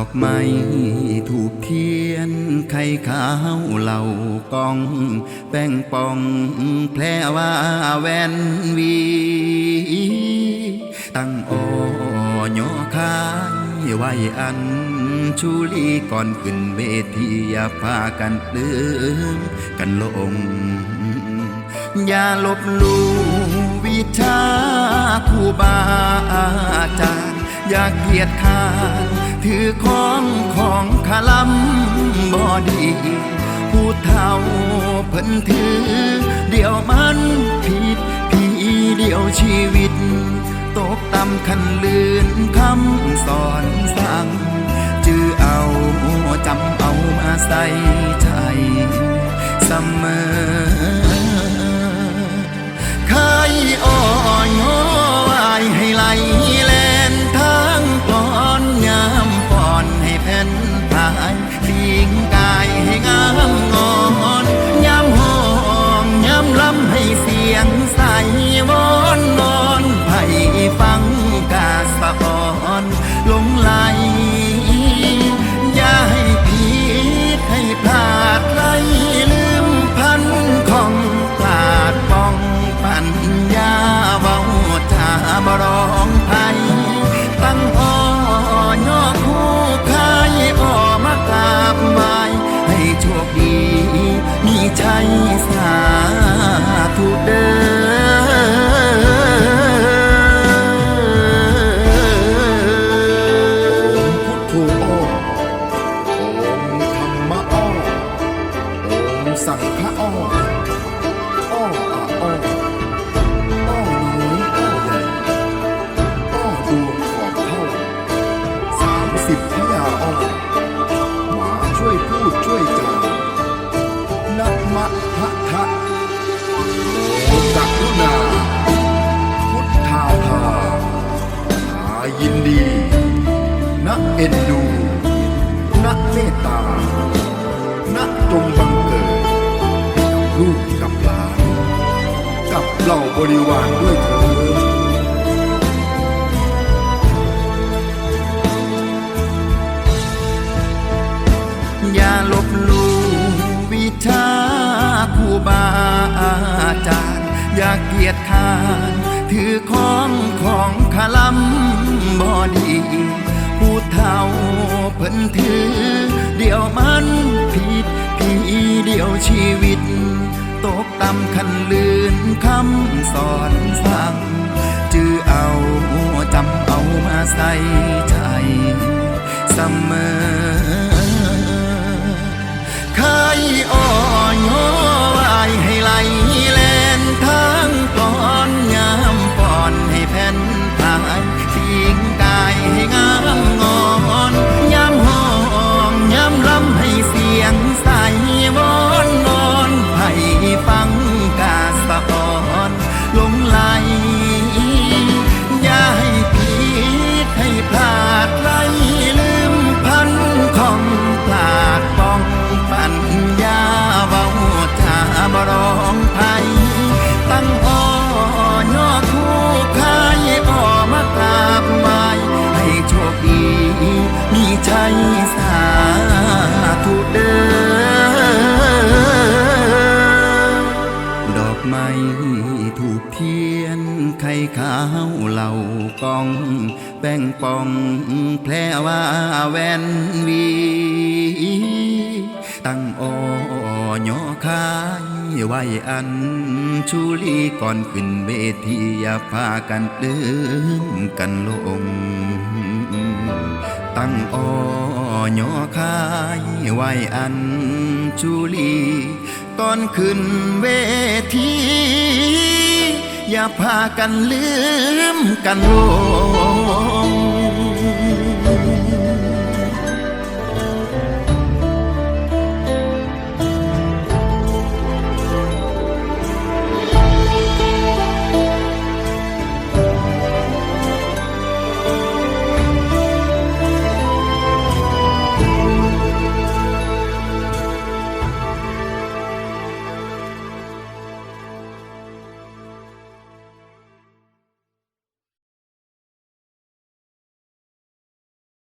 อกไม้ถูกเทียน ไข่ขาวเหล่ากอง แป้งปองแพรว่าแวนวี ตั้งออยอคายไว้อัน ชูลีก่อนขึ้นเวทีอย่าพากันเดินกันลง อย่าลบลู่วิชาครูบาอาจารย์ อย่าเกียจค้าน ถือของของขลำบอดีผู้เฒ่าเพิ่นถือ เดี๋ยวมันผิดพี่เดียวชีวิต ตกต่ำคันลืนคำสอนสั่งจื้อเอาจำเอามาใส่ใจเสมอเคยอ่อน ตตานักจงบังเกิดกับลูกกับหลาน กับเหล่าบริวารด้วยเถิดอย่าลบหลูวิชาครูบาอาจารย์ อย่าเกียจค้าน ถือของของขลำบอดี เฒ่าเพิ่นถือ เดี๋ยวมันผิดพี่เดียวชีวิต ตกต่ำคันลืนคำสอนสั่งจื้อเอาจำเอามาใส่ใจเสมอ ข่ขาวเหล่ากอง แป้งปองแพรว่าแวนวี ตั้งออยอคายไว้อัน ชูลีก่อนขึ้นเวทีอย่าพากันเดินกันลง ตั้งออยอคายไว้อัน ชูลีก่อนขึ้นเวที อย่าพากันลืมกันลง